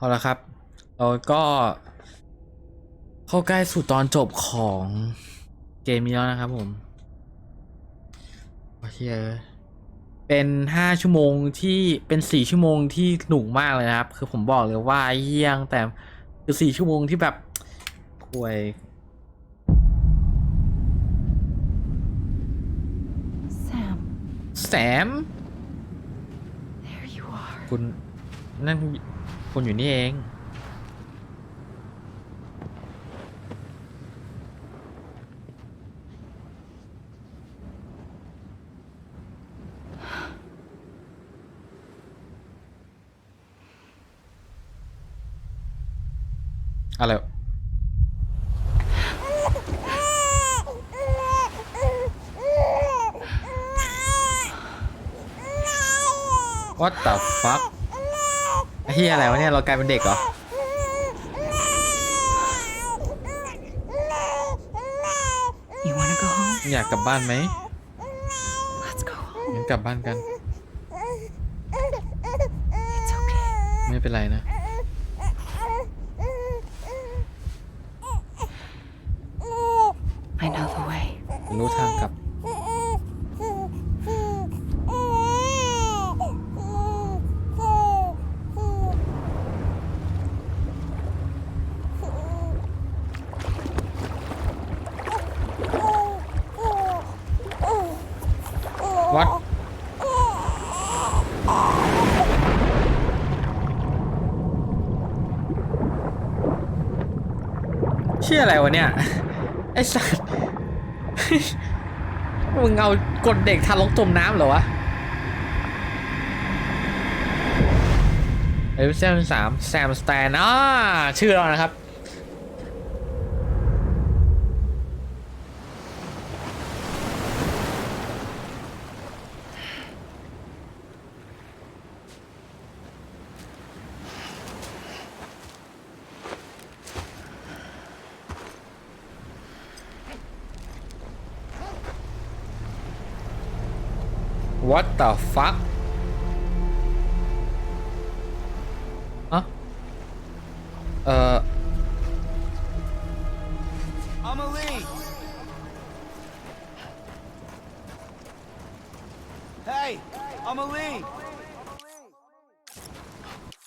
เอาละครับ เราก็ เข้าใกล้สู่ตอนจบของเกมนี้แล้วนะครับผมโอเคเป็นห้าชั่วโมงที่เป็นสี่ชั่วโมงที่หนุกมากเลยนะครับ คือผมบอกเลยว่าเยี่ยงแต่คือสี่ชั่วโมงที่แบบห่วยแสมคุณนั่นคอยู่นี่เองอะไร What the fuck ฮียอะไรวะเนี่ยเรากลายเป็นเด็กเหรอ อยากกลับบ้านไหมงั้นกลับบ้านกัน ไม่เป็นไรนะ I know the way รู้ทางกลับ่อะไรวะเนี่ยไอสัตว์มึงเอากดเด็กทารกจมน้ำเหรอวะเอฟแซมสามแซมสแตนอ่าชื่อเรานะครับ What the fuck อะเอ่อไ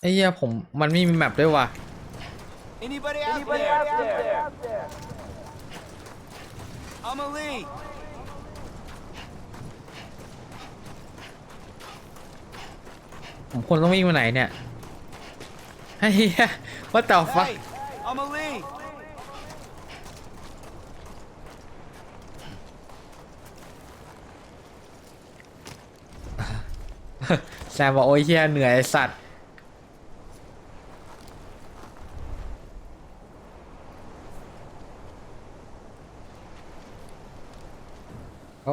อ้เหี้ยผมมันไม่มีแมปด้วยว่ะอผมคนต้องวิ่งไปไหนเนี่ยไอ้เหี้ยว่าต่อฟัแซมบอกโอ้ยเหี้ยเหนื่อยสัตว์อ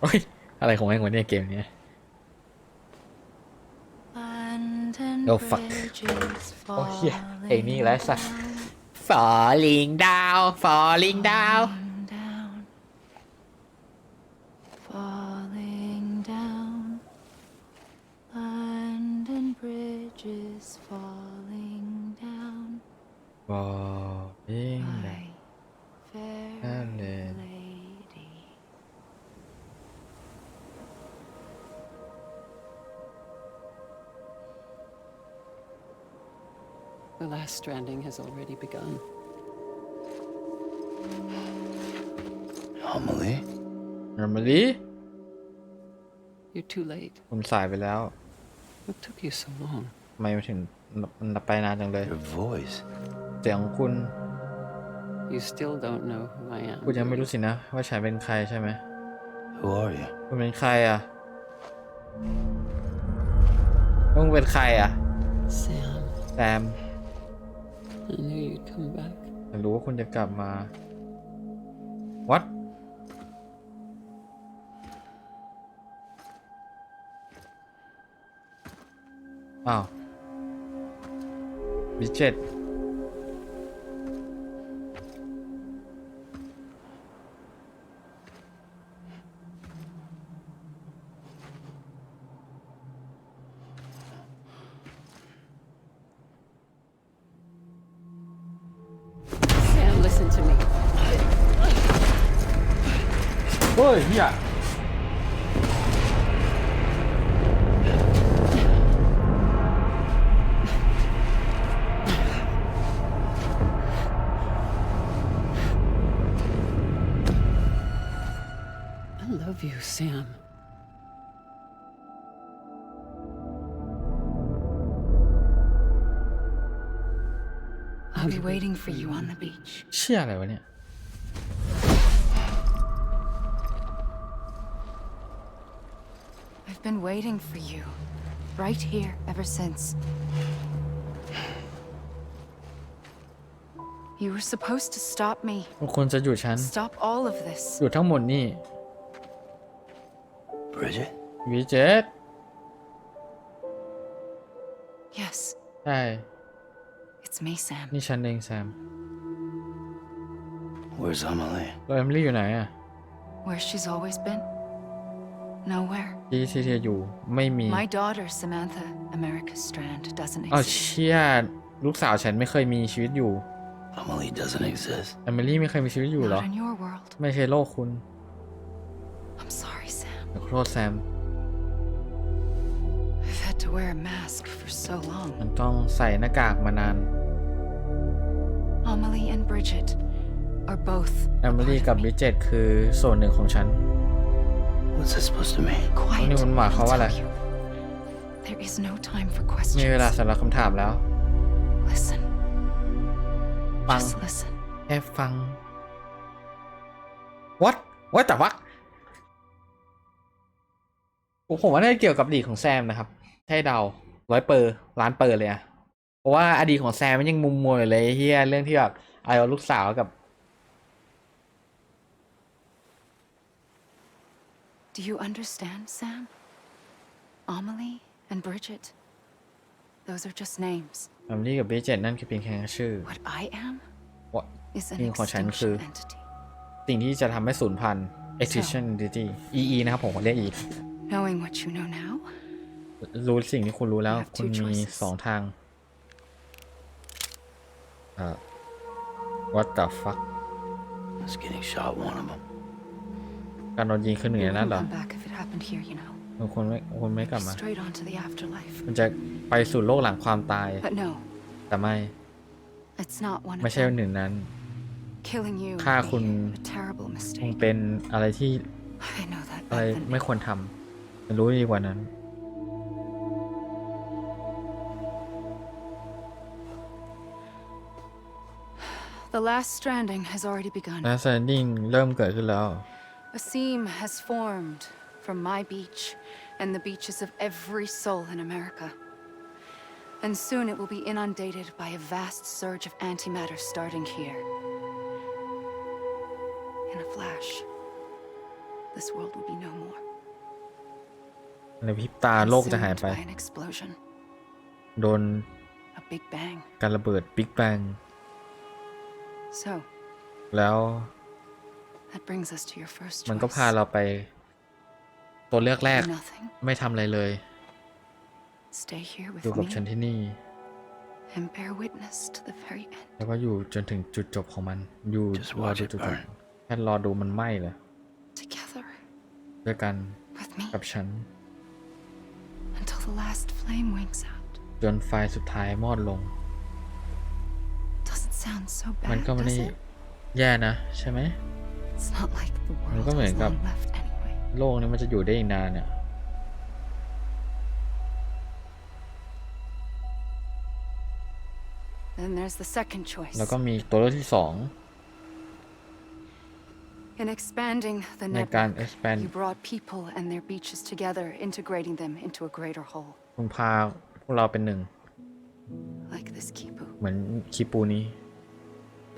โอ้ยอะไรของแม่งวะเนี่ยเกมเนี้ยโอ้ oh, oh, fuck Oh yeah. โอ้เหี้ยไอ้นี่แหละสัส falling down falling down falling down London bridge is falling down falling The last stranding has already begun. Normally? Normally? You're too late. คุณสายไปแล้ว What took you so long? ทำไมมัถึงมันไปนานจังเลย Your voice. เสียงคุณ You still don't know who I am. คุณยังไม่รู้สินะว่าฉันเป็นใครใช่ไหม Who are you? คุณเป็นใครอ่ะคุณเป็นใครอ่ะ Sam. แซม I knew you'd come back ฉันรู้ว่าคุณจะกลับมาวัดอ้าวบิเจ็ต I love you, Sam. I'll be waiting for you on the beach. เชื่ออะไรวะเนี่ย been waiting for you. Right here, ever since. You were supposed to stop me. Stop all of this. หยุดทั้งหมดนี่ Bridget? Yes, Hey. it's me, Sam. Sam. Where's Amelie? now. Where she's always been. Nowhere. ที่เธออยู่ไม่มี My daughter Samantha America Strand doesn't exist. อเชี่ยลูกสาวฉันไม่เคยมีชีวิตอยู่ Emily doesn't exist. Emily ไม่เคยมีชีวิตอยู่เหรอ Not in your world. ไม่ใช่โลกคุณ I'm sorry, Sam. ขอโทษแซม I've had to wear a mask for so มั long. นต้องใส่หน้ากากมานาน e m i l y and Bridget are both. Emily กับ Bridget คือส่วนหนึ่งของฉัน What's t h i s supposed to mean? นี่มันหมายความว่าอะไร There is no time for questions. มเวลาสำหรับคำถามแล้ว Listen. ฟัง Just listen. แค่ฟัง what what the fuck? ผมว่าน่าจะเกี่ยวกับอดีตของแซมนะครับ ให้เดา ร้อยเปอร์ล้านเปอร์เลยอะเพราะว่า อดีตของแซมมันยังมุมมัวอยู่เลยเฮียเรื่องที่แบบไอเอาลูกสาว กับ Do you understand, Sam? Amelie and Bridget. Those are just names. อัมลี่กับเบเจตนั่นคือเพียงแค่ชื่อ What I am ว่า is an extinction entity. สิ่งที่จะทำให้สูญพันธุ์ extinction entity EE นะครับผมเรียก E Knowing what you know now, รู้สิ่งที่คุณรู้แล้วคุณมีสองทางอ่อ what the fuck It's getting shot one of them. การโดนยิงคือเหนื่อยนั่นหรอ มันควไม่ควไม่กลับมา มันจะไปสู่โลกหลังความตาย แต่ไม่ ไม่ใช่หนึ่งนั้น ฆ่าคุณคงเป็นอะไรที่อะไรไม่ควรทำรู้ดีกว่านั้นและสแตนดิ้งเริ่มเกิดขึ้นแล้ว A seam has formed from my beach and the beaches of every soul in America. And soon it will be inundated by a vast surge of antimatter starting here. In a flash, this world will be no more. ในพริบตาโลกจะหายไป Consumed an explosion, โดน a big bang. So, มันก็พาเราไปตัวเลือกแรก ไม่ทำอะไรเลย อยู่กับฉันที่นี่แล้วก็อยู่จนถึงจุดจบของมัน อยู่รอดูจุดจบแค่รอดูมันไหม้เลยด้วยกันกับฉัน จนไฟสุดท้ายมอดลง มันก็ไม่ได้แย่นะใช่ไหมมันก็เหมือนกับโลกนี้มันจะอยู่ได้อีกนานเนี่ยแล้วก็มีตัวเลือกที่สองในการ expand you brought people and their beaches together integrating them into a greater whole คุณพาพวกเราเป็นหนึ่ง เหมือนคิปูนี้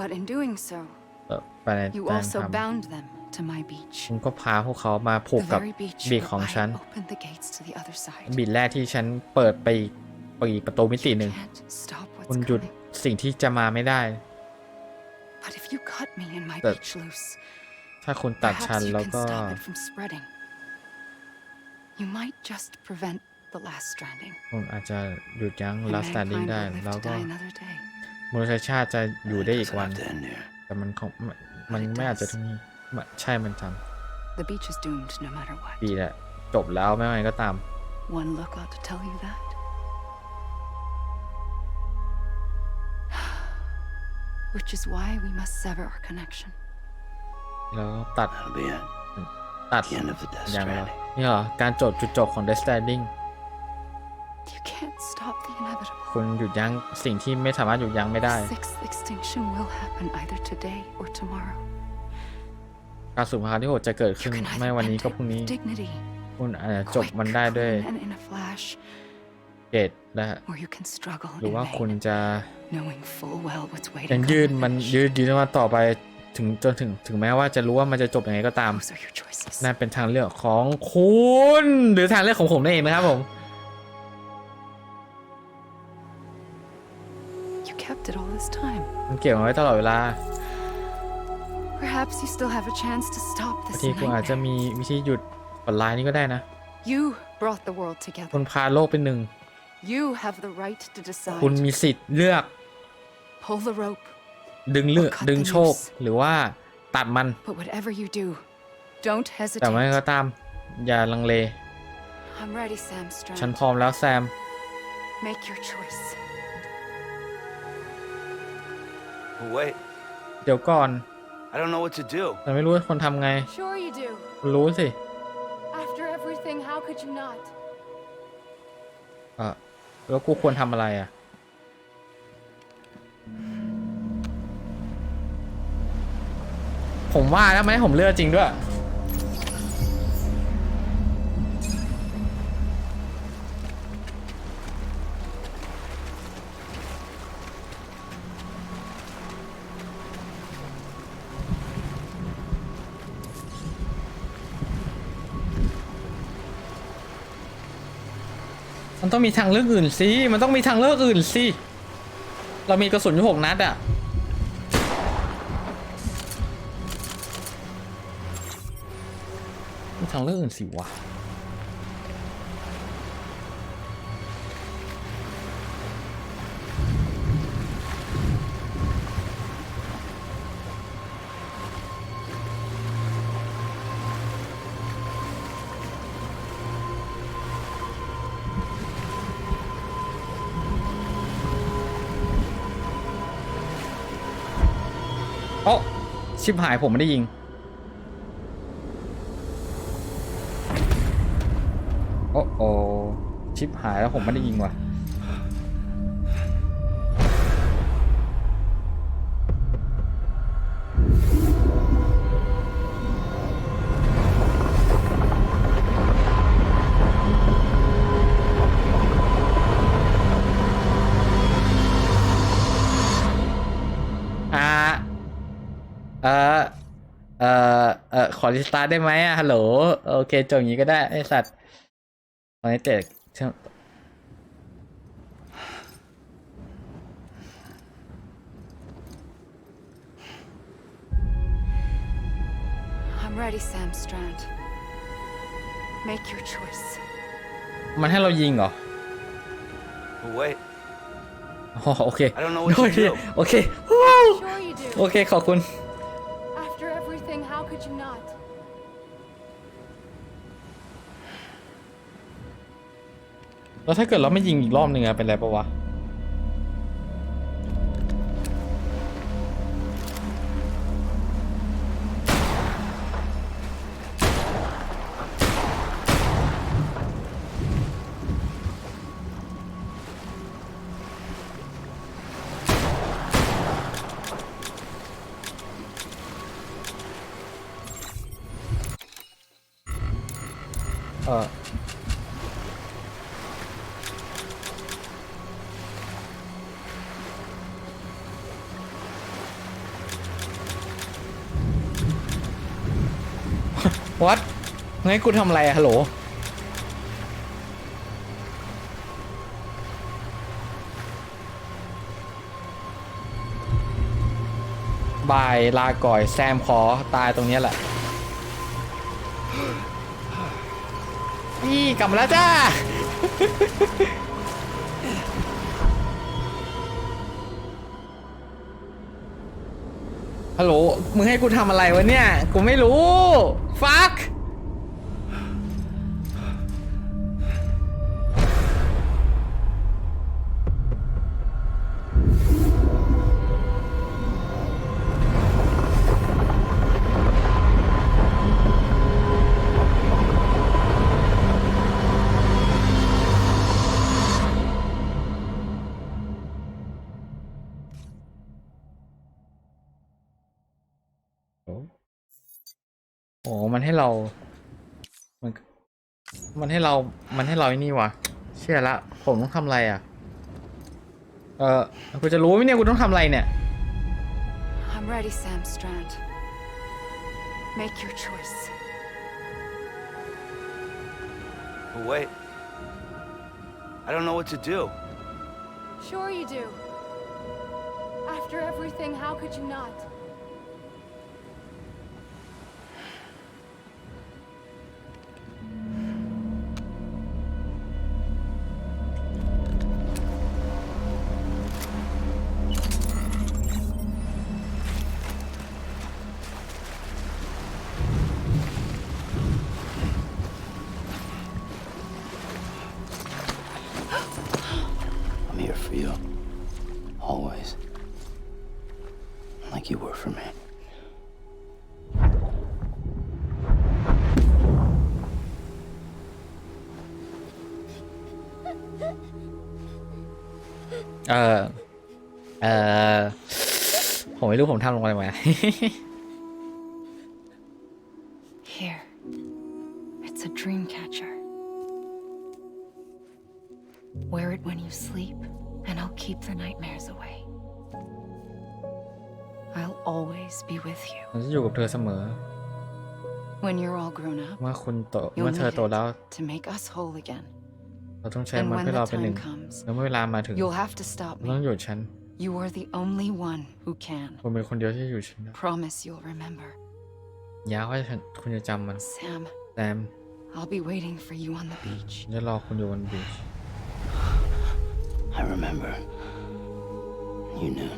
but in doing so วานทางทำคุณก็พาพวกเขามาผูกกับบีของฉันบีแรกที่ฉันเปิดไปปีประตูมิติหนึ่ง คุณหยุดสิ่งที่จะมาไม่ได้แต่ถ้าคุณตัดฉันแล้วก็ คุณอาจจะหยุดยั้งล t สตันดิ้งได้ แล้วก็มนุษยชาติจะอยู่ได้อีกวันแต่มันคงมันไม่อาจจะทั้งนี้ใช่ มันทำ The beach is doomed no matter what ดีแหละจบแล้วไม่ไงก็ตาม One look ought to tell you that which is why we must sever our connection แล้วตัดตัดอย่างนี้เหรอการจบจุดจบของ Death Stranding คุณหยุดยั้งสิ่งที่ไม่สามารถหยุดยั้งไม่ได้ การสูญพันธุ์ที่โหดจะเกิดขึ้นไม่วันนี้ก็พรุ่งนี้ คุณอาจจะจบมันได้ด้วยเหตและหรือว่าคุณจะยังยืดมันยืดยืดมาต่อไปถึงจนถึงถึงแม้ว่าจะรู้ว่ามันจะจบยังไงก็ตามนั่นเป็นทางเลือกของคุณ หรือทางเลือกของผมนั่นเองนะครับผม e it all this time. มันเก็บเอาไว้ตลอดเวลา Perhaps you still have a chance to stop this ที่คุณอาจจะมีวิธีหยุดปันรายนี้ก็ได้นะ You brought the world together. คุณพาโลกเป็นหนึ่ง You have the right to decide. คุณมีสิทธิ์เลือก Pull the rope, ดึงเลือก ดึงโชค หรือว่าตัดมัน but whatever you do, don't แต่ไม่ hesitate. ก็ตาม อย่าลังเล I'm ready, Sam ฉัน Strand. พร้อมแล้ว แซม Make your choice. เดี๋ยวก่อนแต่ไม่รู้ว่าคนทำไงรู้สิเออแล้วกูควรทำอะไรอ่ะ ผมว่าแล้วไหมผมเลือกจริงด้วยมันต้องมีทางเลือกอื่นสิ มันต้องมีทางเลือกอื่นสิ เรามีกระสุนอยู่หกนัดอะมีทางเลือกอื่นสิวะชิบหายผมไม่ได้ยิง โอ้โอชิบหายแล้วผมไม่ได้ยิงว่ะขอรีสตาร์ได้ไหมอะฮัลโหลโอเคจบอย่างนี้ก็ได้ไอสัตว์ตอนนี้เต็ดมันให้เรายิงเหรอโอเคโอเคโอเคโอเคขอบคุณ After everything how could you not แล้วถ้าเกิดเราไม่ยิงอีกรอบหนึ่งอะเป็นไรปะวะวัดงั้นกูทำอะไรอะฮัลโหลบายลาก่อยแซมขอตายตรงเนี้ยแหละนี่กลับมาแล้วจ้าฮัลโหลมึงให้กูทำอะไรวะเนี่ยกูไม่รู้ Fuck! อ๋อมันให้เรามันมันให้เรา มันให้เราไอ้นี่วะเชื่อละ ผมต้องทำอะไรอ่ะ เออกูจะรู้ไหมเนี่ย กูต้องทำอะไรเนี่ย I'm ready, Sam Strand. Make your choice. But wait. I don't know what to do. Sure you do. After everything, how could you not? เออเออผมไม่รู้ผมทำลงอะไรมา Here. It's a dream catcher. Wear it when you sleep, and I'll keep the nightmares away. I'll always be with you. จะอยู่กับเธอเสมอ When you're all grown up, เมื่อคุณโต you'll เมื่อ need เธอโตแล้ว it to make us whole again. เราต้องใช้มันเพื่อเราเป็นหนึ่งแล้วเมื่อเวลามาถึงต้องหยุดฉัน You are the only one who can Promise you'll remember ยาว่าคุณจะจำมัน Sam Sam I'll be waiting for you on the beach I remember you knew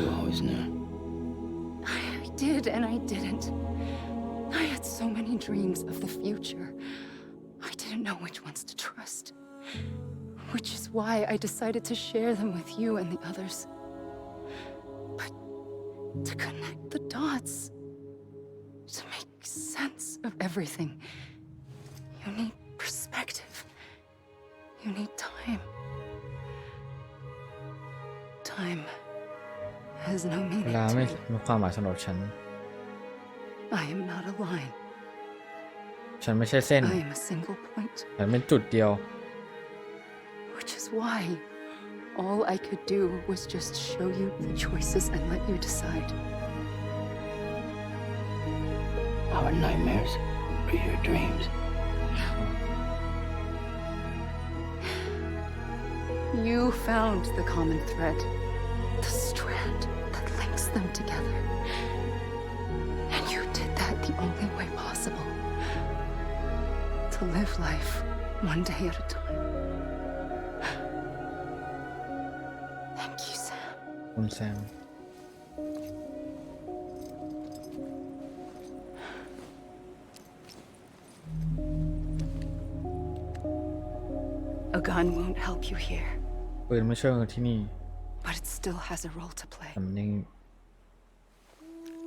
you always knew I did and I didn't I had so many dreams of the future didn't know which ones to trust. Which is why I decided to share them with you and the others. But to connect the dots, to make sense of everything, you need perspective. You need time. Time has no meaning. เวลาไม่มีความหมายสำหรับฉัน I am not a line. ฉันไม่ใช่เส้น I am a single point which is why all I could do was just show you the choices and let you decide our nightmares are your dreams you found the common thread the strand that links them together and you did that the only way possible to live life one day at a time. Thank you, Sam. I'm Sam. A gun won't help you here. ปืนไม่ช่วยเราที่นี่ but it still has a role to play. แต่มันยัง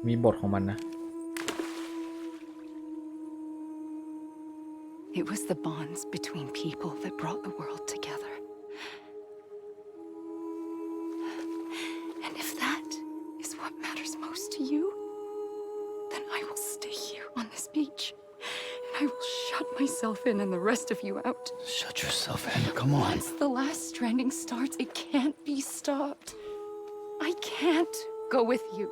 มีบทของมันนะ It was the bonds between people that brought the world together. And if that is what matters most to you, then I will stay here on this beach. And I will shut myself in and the rest of you out. Shut yourself in, come on. Once the last stranding starts, it can't be stopped. I can't go with you.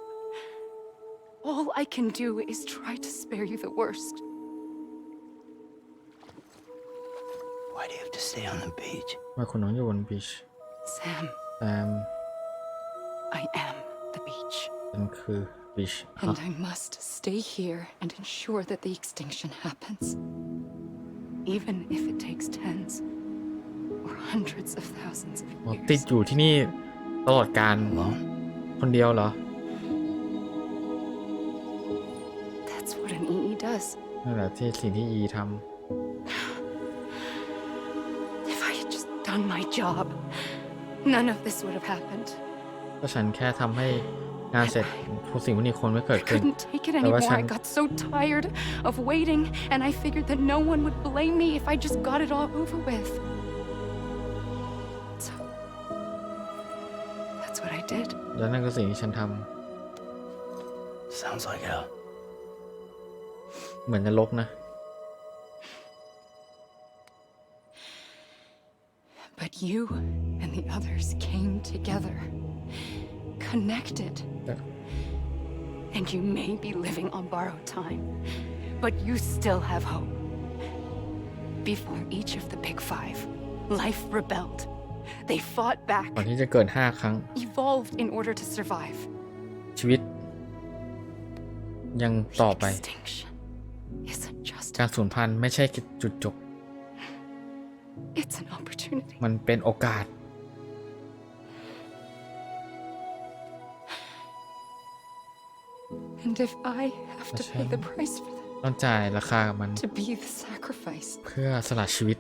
All I can do is try to spare you the worst. Why do you have to stay on the beach? beach, Sam, แอม um, I am the beach. ฉันคือบีช And I must stay here and ensure that the extinction happens. Even if it takes tens or hundreds of thousands of อ๋อ years. Alone? That's what an EE does. นั่นแหละที่สิ่งที่อีทำ on my job, none of this would have happened. ก็ฉันแค่ทำให้งานเสร็จทุกสิ่งทุกอย่างควรไม่เกิ I could couldn't take it anymore. I got so tired of waiting, and I figured that no one would blame me if I just got it all over with. So that's what I did. และนั่นคือสิ่งที่ฉันทำ Sounds like hell. เหมือนนรกนะ you and the others came together, connected. Yeah. And you may be living on borrowed time, but you still have hope. Before each of the big five, life rebelled. They fought back. ก่อนที่จะเกิด5ครั้ง evolved in order to survive. ชีวิตยังต่อไปการสูญพันธุ์ไม่ใช่จุดจบ That's an opportunity. มันเป็นโอกาส And if I have to pay the price for that, ต้องจ่ายราคากับมัน to be the sacrifice, เพื่อสละชีวิต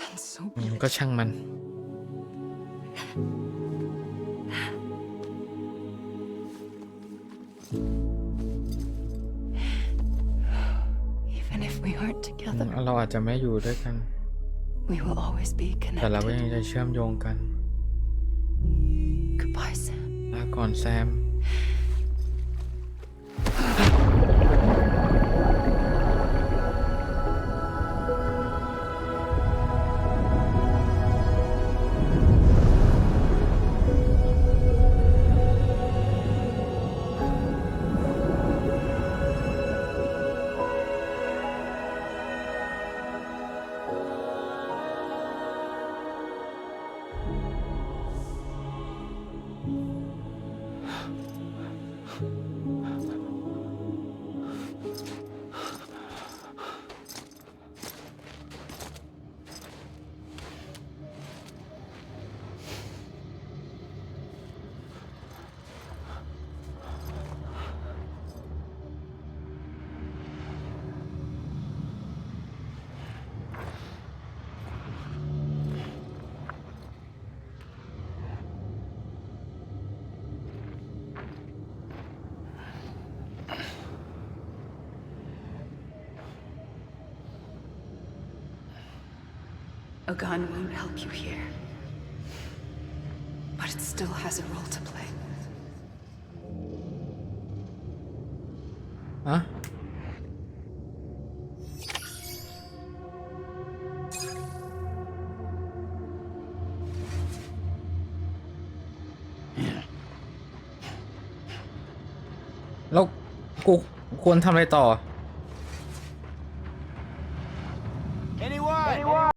then so be ม it. ก็ช่างมัน Even if we aren't together, เราอาจจะไม่อยู่ด้วยกัน We will always be แต่เราก็ยัง connected. จะเชื่อมโยงกัน Goodbye, Sam. ลาก่อนแซม A gun won't help you here. But it still has a role to play. Huh? แล้วกูควรทำอะไรต่อ